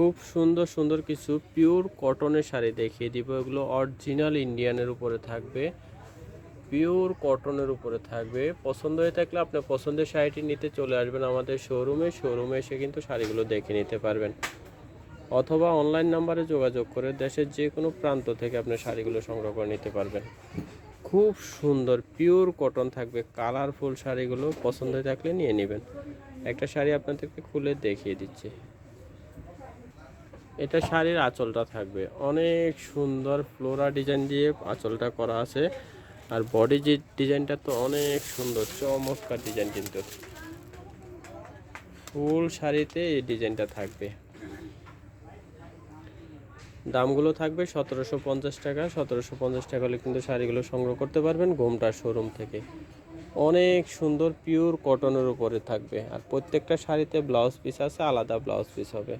খুব সুন্দর সুন্দর কিছু পিওর কটনের শাড়ি দেখিয়ে দিব। এগুলো অরিজিনাল ইন্ডিয়ানের উপরে থাকবে। পিওর কটনের উপরে থাকবে। পছন্দ হয়ে থাকলে আপনার পছন্দের শাড়িটি নিতে চলে আসবেন আমাদের শোরুমে শোরুমে এসে কিন্তু শাড়িগুলো দেখে নিতে পারবেন। অথবা অনলাইন নাম্বারে যোগাযোগ করে দেশের যে কোনো প্রান্ত থেকে আপনি শাড়িগুলো সংগ্রহ করে নিতে পারবেন। খুব সুন্দর পিওর কটন থাকবে। কালারফুল শাড়িগুলো পছন্দ হয়ে থাকলে নিয়ে নেবেন। একটা শাড়ি আপনাদেরকে খুলে দেখিয়ে দিচ্ছি। এটা শাড়ির আঁচলটা থাকবে। অনেক সুন্দর ফ্লোরা ডিজাইন দিয়ে আঁচলটা করা আছে। আর বডি যে ডিজাইনটা তো অনেক সুন্দর, চমৎকার ডিজাইন কিন্তু। ফুল শাড়িতে এই ডিজাইনটা থাকবে। দামগুলো থাকবে সতেরোশো পঞ্চাশ টাকা। সতেরোশো পঞ্চাশ টাকা হলে কিন্তু শাড়িগুলো সংগ্রহ করতে পারবেন ঘোমটা শোরুম থেকে। অনেক সুন্দর পিওর কটনের উপরে থাকবে। আর প্রত্যেকটা শাড়িতে ব্লাউজ পিস আছে, আলাদা ব্লাউজ পিস হবে।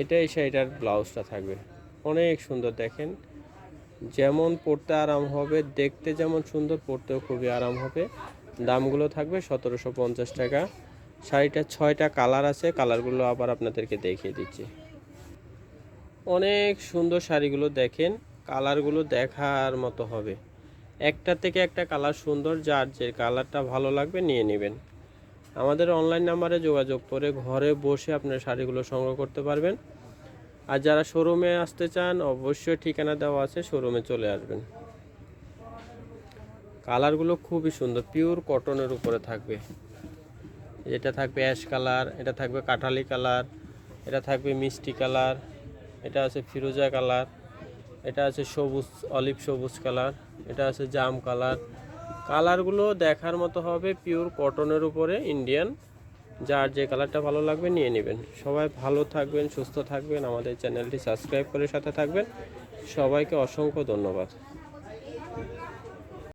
এটাই শাড়িটার ব্লাউজটা থাকবে। অনেক সুন্দর দেখেন। যেমন পরতে আরাম হবে, দেখতে যেমন সুন্দর পরতেও খুবই আরাম হবে। দামগুলো থাকবে সতেরোশো পঞ্চাশ টাকা। শাড়িটার ছয়টা কালার আছে, কালারগুলো আবার আপনাদেরকে দেখিয়ে দিচ্ছি। অনেক সুন্দর শাড়িগুলো দেখেন, কালারগুলো দেখার মতো হবে। একটা থেকে একটা কালার সুন্দর, যার যে কালারটা ভালো লাগবে নিয়ে নেবেন। আমাদের অনলাইন নাম্বারে যোগাযোগ করে ঘরে বসে আপনার শাড়িগুলো সংগ্রহ করতে পারবেন। আর যারা শোরুমে আসতে চান, অবশ্যই ঠিকানা দেওয়া আছে শোরুমে চলে আসবেন। কালারগুলো খুবই সুন্দর পিওর কটনের উপরে থাকবে। এটা থাকবে অ্যাশ কালার এটা থাকবে কাঠালি কালার এটা থাকবে মিষ্টি কালার এটা আছে ফিরোজা কালার এটা আছে সবুজ অলিভ সবুজ কালার এটা আছে জাম কালার কালারগুলো দেখার মতো হবে পিওর কটনের উপরে ইন্ডিয়ান। যার যে কালারটা ভালো লাগবে নিয়ে নেবেন। সবাই ভালো থাকবেন, সুস্থ থাকবেন। আমাদের চ্যানেলটি সাবস্ক্রাইব করে সাথে থাকবেন। সবাইকে অসংখ্য ধন্যবাদ।